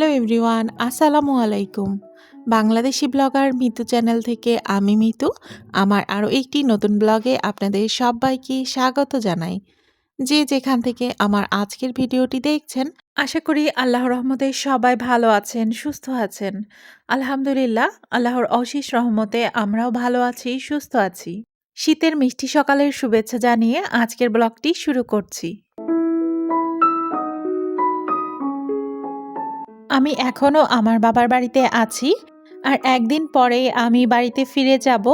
Hello everyone, আসসালামু আলাইকুম। Bangladeshi blogger Mitu channel থেকে আমি মিতু। আমার আরও একটি নতুন ব্লগে আপনাদের সবাইকে স্বাগত জানাই। যে যেখান থেকে আমার আজকের ভিডিওটি দেখছেন, আশা করি আল্লাহর রহমতে সবাই ভালো আছেন, সুস্থ আছেন। আলহামদুলিল্লাহ, আল্লাহর অশেষ রহমতে আমরাও ভালো আছি, সুস্থ আছি। শীতের মিষ্টি সকালের শুভেচ্ছা জানিয়ে আজকের ব্লগটি শুরু করছি। আমি এখনও আমার বাবার বাড়িতে আছি আর একদিন পরেই আমি বাড়িতে ফিরে যাব।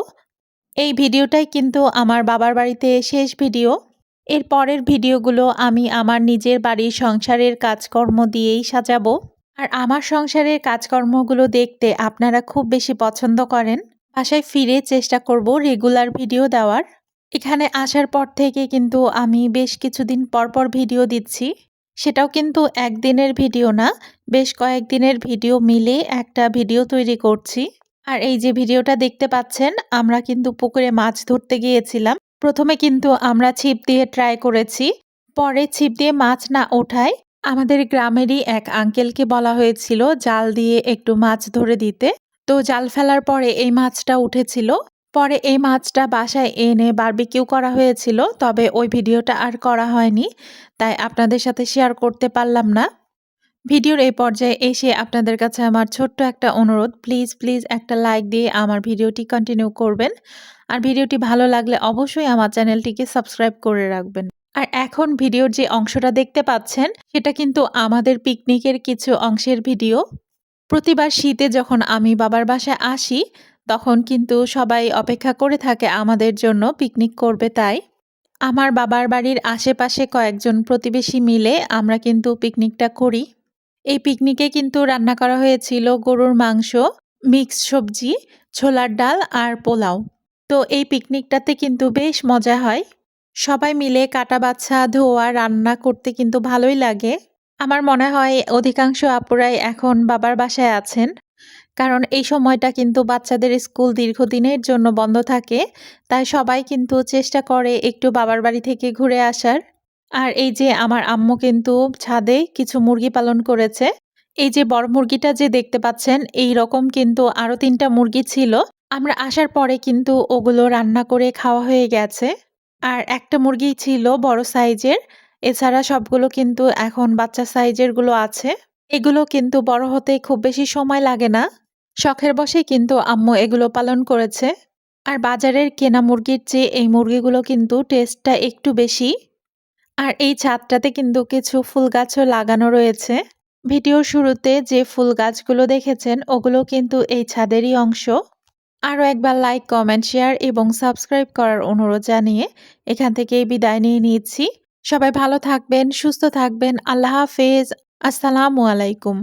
এই ভিডিওটাই কিন্তু আমার বাবার বাড়িতে শেষ ভিডিও। এর পরের ভিডিওগুলো আমি আমার নিজের বাড়ির সংসারের কাজকর্ম দিয়েই সাজাবো। আর আমার সংসারের কাজকর্মগুলো দেখতে আপনারা খুব বেশি পছন্দ করেন। বাসায় ফিরে চেষ্টা করব রেগুলার ভিডিও দেওয়ার। এখানে আসার পর থেকে কিন্তু আমি বেশ কিছুদিন পর পর ভিডিও দিচ্ছি। সেটাও কিন্তু একদিনের ভিডিও না বেশ কয়েকদিনের ভিডিও মিলে একটা ভিডিও তৈরি করছি। আর এই যে ভিডিওটা দেখতে পাচ্ছেন, আমরা কিন্তু পুকুরে মাছ ধরতে গিয়েছিলাম। প্রথমে কিন্তু আমরা ছিপ দিয়ে ট্রাই করেছি। পরে ছিপ দিয়ে মাছ না ওঠায় আমাদের গ্রামেরই এক আঙ্কেলকে বলা হয়েছিল জাল দিয়ে একটু মাছ ধরে দিতে। তো জাল ফেলার পরে এই মাছটা উঠেছিল। পরে এই মাছটা বাসায় এনে বারবিকিউ করা হয়েছিল, তবে ওই ভিডিওটা আর করা হয়নি। তাই আপনাদের সাথে শেয়ার করতে পারলাম না। ভিডিওর এই পর্যায়ে এসে আপনাদের কাছে আমার ছোট্ট একটা অনুরোধ। প্লিজ প্লিজ একটা লাইক দিয়ে আমার ভিডিওটি কন্টিনিউ করবেন। আর ভিডিওটি ভালো লাগলে অবশ্যই আমার চ্যানেলটিকে সাবস্ক্রাইব করে রাখবেন। আর এখন ভিডিওর যে অংশটা দেখতে পাচ্ছেন, সেটা কিন্তু আমাদের পিকনিকের কিছু অংশের ভিডিও। প্রতিবার শীতে যখন আমি বাবার বাসায় আসি, তখন কিন্তু সবাই অপেক্ষা করে থাকে আমাদের জন্য পিকনিক করবে তাই। আমার বাবার বাড়ির আশেপাশে কয়েকজন প্রতিবেশী মিলে আমরা কিন্তু পিকনিকটা করি। এই পিকনিকে কিন্তু রান্না করা হয়েছিল গরুর মাংস মিক্স সবজি, ছোলার ডাল আর পোলাও। তো এই পিকনিকটাতে কিন্তু বেশ মজা হয়। সবাই মিলে কাটা বাচ্চা ধোয়া, রান্না করতে কিন্তু ভালোই লাগে। আমার মনে হয় অধিকাংশ আপুরাই এখন বাবার বাসায় আছেন। কারণ এই সময়টা কিন্তু বাচ্চাদের স্কুল দীর্ঘদিনের জন্য বন্ধ থাকে। তাই সবাই কিন্তু চেষ্টা করে একটু বাবার বাড়ি থেকে ঘুরে আসার। আর এই যে আমার আম্মু কিন্তু ছাদে কিছু মুরগি পালন করেছে। এই যে বড় মুরগিটা যে দেখতে পাচ্ছেন, এই রকম কিন্তু আরও তিনটা মুরগি ছিল। আমরা আসার পরে কিন্তু ওগুলো রান্না করে খাওয়া হয়ে গেছে। আর একটা মুরগি ছিল বড় সাইজের, এছাড়া সবগুলো কিন্তু এখন বাচ্চা সাইজেরগুলো আছে। এগুলো কিন্তু বড় হতে খুব বেশি সময় লাগে না। শখের বসে কিন্তু আম্মু এগুলো পালন করেছে। আর বাজারের কেনা মুরগির চেয়ে এই মুরগিগুলো কিন্তু টেস্টটা একটু বেশি। আর এই ছাদটাতে কিন্তু কিছু ফুল গাছও লাগানো রয়েছে। ভিডিও শুরুতে যে ফুল গাছগুলো দেখেছেন, ওগুলো কিন্তু এই ছাদেরই অংশ। আরও একবার লাইক, কমেন্ট, শেয়ার এবং সাবস্ক্রাইব করার অনুরোধ জানিয়ে এখান থেকে বিদায় নিয়ে নিচ্ছি। সবাই ভালো থাকবেন, সুস্থ থাকবেন। আল্লাহ হাফেজ। আসসালামু আলাইকুম।